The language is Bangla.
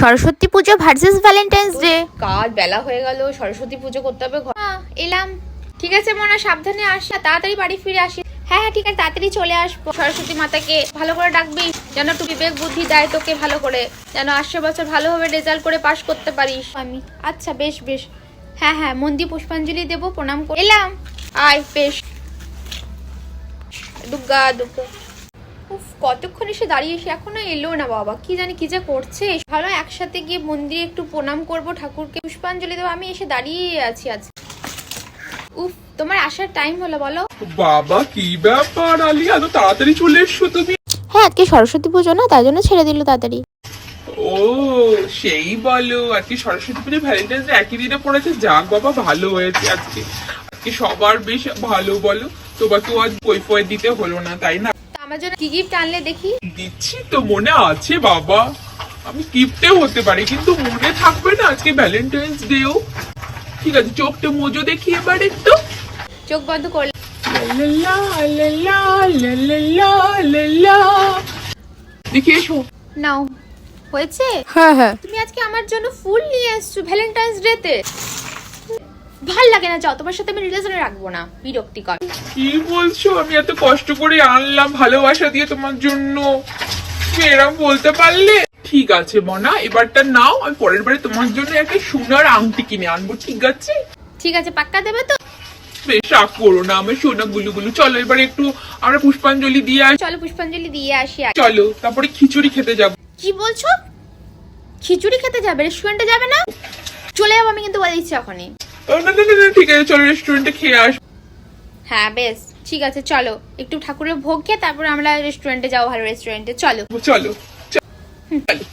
সরস্বতী পুজো ভার্সেস ভ্যালেন্টাইন্স ডে। কাজ বেলা হয়ে গেল সরস্বতী পুজো করতে হবে হ্যাঁ, এলাম। ঠিক আছে মনা সাবধানে আস। তাড়াতাড়ি বাড়ি ফিরে আসি। হ্যাঁ হ্যাঁ ঠিক আছে তাড়াতাড়ি চলে আসব। সরস্বতী মাতাকে ভালো করে ডাকবি যেন একটু বিবেক বুদ্ধি দেয় তোকে ভালো করে যেন আসছে বছর ভালোভাবে রেজাল্ট করে পাশ করতে পারিস। আমি আচ্ছা বেশ বেশ। হ্যাঁ হ্যাঁ মন্দির পুষ্পাঞ্জলি দেবো প্রণাম করে এলাম। আয় বেশ। দুর্গা উফ কতক্ষণ এসে দাঁড়িয়ে এসে এখনও এলো না বাবা? কি জানি কি যে করছে। ভালো একসাথে গিয়ে মন্দিরে একটু প্রণাম করব ঠাকুরকে পুষ্পাঞ্জলি দেবো। আমি এসে দাঁড়িয়ে আছি আজ। উফ তোমার আসার টাইম হলো বলো। বাবা কি ব্যাপার আলি? এত তাড়াতাড়ি চলে এসছো তুমি। হ্যাঁ আজকে সরস্বতী পুজো না তাই জন্য ছেড়ে দিল তাড়াতাড়ি। ও সেই বলো আজকে সরস্বতী পুজো ভ্যালেন্টাইন্স ডে একই দিনে পড়েছে। যাক বাবা ভালো হয়েছে আজকে। আজকে সবার বেশ ভালো বলো। তোমাকে আজ বই ফই দিতে হলো না তাই না? আমার জন্য কি গিফট আনলে দেখি? দিচ্ছি তো মনে আছে বাবা। আমি গিফটেও হতে পারি কিন্তু মনে থাকবে না। আজকে ভ্যালেন্টাইন্স ডেও ঠিক আছে চোখটা মোজো দেখি এবার একটু। চোখ বন্ধ করলে। দেখি এসো। নাও হয়েছে? হ্যাঁ হ্যাঁ। তুমি আজকে আমার জন্য ফুল নিয়ে এসছো ভ্যালেন্টাইন্স ডেতে ভালো লাগে না যাও তোমার সাথে আমি রিলেশনে রাখব না বিরক্তিকর। কি বলছো? আমি এত কষ্ট করে আনলাম ভালোবাসা দিয়ে তোমার জন্য। এরম বলতে পারলে? ঠিক আছে মনা এবারটা নাও আমি পরের বারে তোমার জন্য একটা সোনার আংটি কিনে আনব ঠিক আছে? ঠিক আছে পাক্কা দেবে তো? বেশ রাগ করো না আমার সোনা গুলু গুলু চলো এবার একটু আমরা পুষ্পাঞ্জলি দিয়ে আসি চলো পুষ্পাঞ্জলি দিয়ে আসি আগে। চলো তারপরে খিচুড়ি খেতে যাব। কি বলছো? খিচুড়ি খেতে যাবে রেস্টুরেন্টে যাবে না? চলে যাব আমি কিন্তু বলে দিচ্ছি এখনই। ঠিক আছে চলো রেস্টুরেন্টে খেয়ে আস। হ্যাঁ বেশ ঠিক আছে চলো। একটু ঠাকুরের ভোগ খেয়ে তারপর আমরা রেস্টুরেন্টে যাব ভালো রেস্টুরেন্টে চলো। চলো চলো।